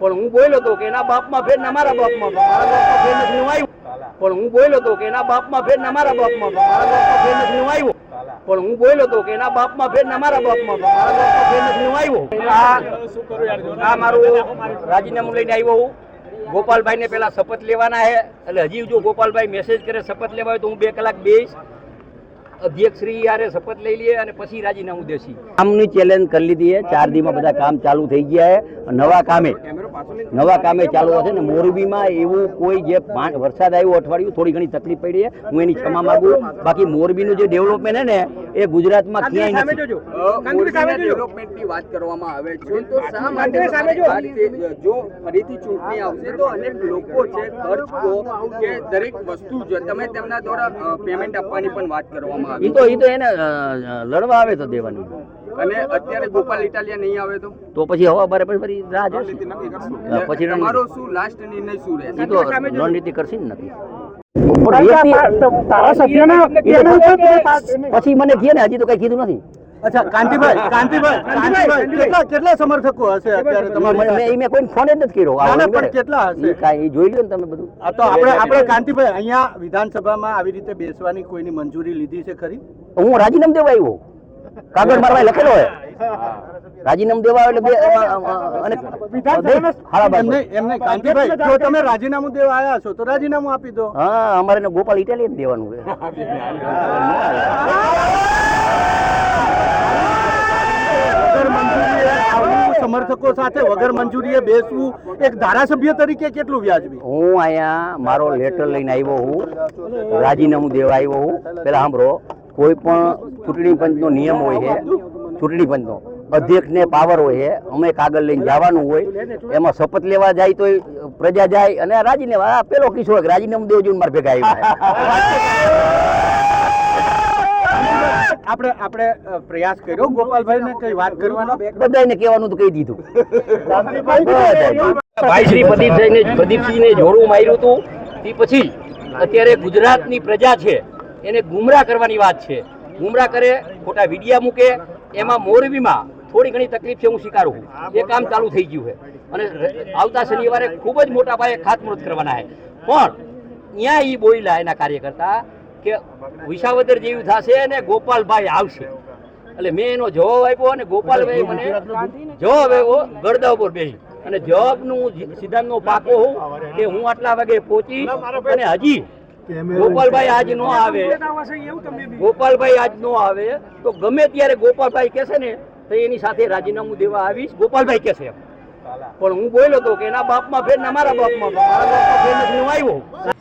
પણ હું બોલ્યો તો કે એના બાપમાં ફેર ને અમારા બાપમાં મારા બાપમાં ફેર નથી હું આવ્યો. પણ હું બોલ્યો તો કે એના બાપમાં ફેર ને અમારા બાપમાં મારા બાપમાં ફેર નથી હું આવ્યો. પણ હું બોલ્યો તો કે એના બાપમાં ફેર ને અમારા બાપમાં મારા બાપમાં ફેર નથી હું આવ્યો. આ આ મારું રાજીનામું લઈને આવ્યો હું. ગોપાલભાઈને પેલા શપથ લેવાના છે એટલે હજી જો ગોપાલભાઈ મેસેજ કરે શપથ લેવાય તો હું બે કલાક બેસ અધ્યક્ષ શ્રી યારે શપથ લઈ લઈએ અને પછી રાજીનામું દેશી. કામની ચેલેન્જ કરી લીધી છે ચાર દીમાં બધા કામ ચાલુ થઈ ગયા છે નવા કામે. નવા કામે ચાલુ હશે ને મોરબીમાં એવું કોઈ જે વરસાદ આવ્યો અઠવાડિયું થોડી ઘણી તકલીફ પડી છે. હું એની ક્ષમા માંગુ. બાકી મોરબીનું જે ડેવલપમેન્ટ છે ને એ ગુજરાતમાં ક્યાંય નથી. ડેવલપમેન્ટની વાત કરવામાં આવે છે તો શા માટે જો ફરીથી ચૂંટણી આવશે તો અનેક લોકો છે ખર્ચ કો કે દરેક વસ્તુ છે તમે તેમના દ્વારા પેમેન્ટ આપવાની પણ વાત કરવામાં એ આવી તો એ તો એને લડવા આવે તો દેવાનું. અને અત્યારે ગોપાલ ઇટાલિયા નહીં આવે તો? તો પછી હવા બારે પછી ફરી રાહ જોશે. પછી તમારો શું લાસ્ટ નિર્ણય શું રહેશે? તો રણનીતિ કરશે ને નથી પછી મને કહે ને હજી તો કઈ કીધું નથી. અચ્છા કાંતિભાઈ કાંતિભાઈ કાંતિભાઈ કેટલા કેટલા સમર્થકો હશે અત્યારે તમારે મેં મેં કોઈ ફોન જ નથી કર્યો. પણ કેટલા હશે? કાઈ કાંઈ જોઈ લ્યો ને તમે બધું. આ તો આપણે આપણે કાંતિભાઈ અહીંયા વિધાનસભામાં આવી રીતે બેસવાની કોઈની મંજૂરી લીધી છે ખરી? હું રાજીનામું દેવા આવ્યો. કાગળ મારવા લખેલો હોય. રાજીનામું દેવા એટલે બે અને એમને એમને કાંતિભાઈ જો તમે રાજીનામું દેવા આવ્યા છો તો રાજીનામું આપી દો. હા અમારે ગોપાલ ઇટાલિયન દેવાનું છે. સમર્થકો સાથે વગર મંજૂરીએ બેસવું એક ધારાસભ્ય તરીકે કેટલું વ્યાજબી? હું અહીંયા મારો લેટર લઈને આવ્યો હું. રાજીનામું દેવા આવ્યો હું. પેલા સાંભળો. કોઈ પણ ચૂંટણી પંચનો નિયમ હોય છે ચૂંટણી પંચનો અધ્યક્ષને પાવર હોય છે અમે કાગળ લઈને જવાનું હોય એમાં શપથ લેવા જાય તો પ્રજા જાય અને રાજીનામા આ પેલો કિશોર રાજીનામું દેવજી મારે ભેગા આવ્યા આપણે આપણે પ્રયાસ કર્યો ગોપાલભાઈને કઈ વાત કરવાનો? બધાને કહેવાનું તો કહી દીધું. ભાઈ શ્રી પ્રદીપસિંહને પ્રદીપસિંહને જોડું માર્યું હતું. તે પછી અત્યારે ગુજરાતની પ્રજા છે. એને ગુમરાહ કરવાની વાત છે. ગુમરાહ કરે, ખોટા વિડિયા મૂકે, એમાં મોરબીમાં થોડી ઘણી તકલીફ છે, હું સ્વીકારું છું. એ કામ ચાલુ થઈ ગયું છે. અને આવતા શનિવારે ખૂબ જ મોટા પાયે ખાતમુહૂર્ત કરવાના છે. પણ ત્યાં એ બોલ્યા એના કાર્યકર્તા કે વિસાવદર જેવું થશે અને ગોપાલભાઈ આવશે. એટલે મેં એનો જવાબ આપ્યો અને ગોપાલભાઈ મને જવાબ આવ્યો ગળદા ઉપર બેસી અને જવાબનું સિદ્ધાંતનો પાકો હોઉં કે હું આટલા વાગે પહોંચી અને હજી ગોપાલભાઈ આજ નો આવે. ગોપાલભાઈ આજ નો આવે. તો ગમે ત્યારે ગોપાલભાઈ કહેશે ને તો એની સાથે રાજીનામું દેવા આવીશ. ગોપાલભાઈ કહેશે પણ હું બોલ્યો તો કે એના બાપમાં ફેર ને મારા બાપમાં મારા બાપમાં ફેર નથી. હું આવ્યો.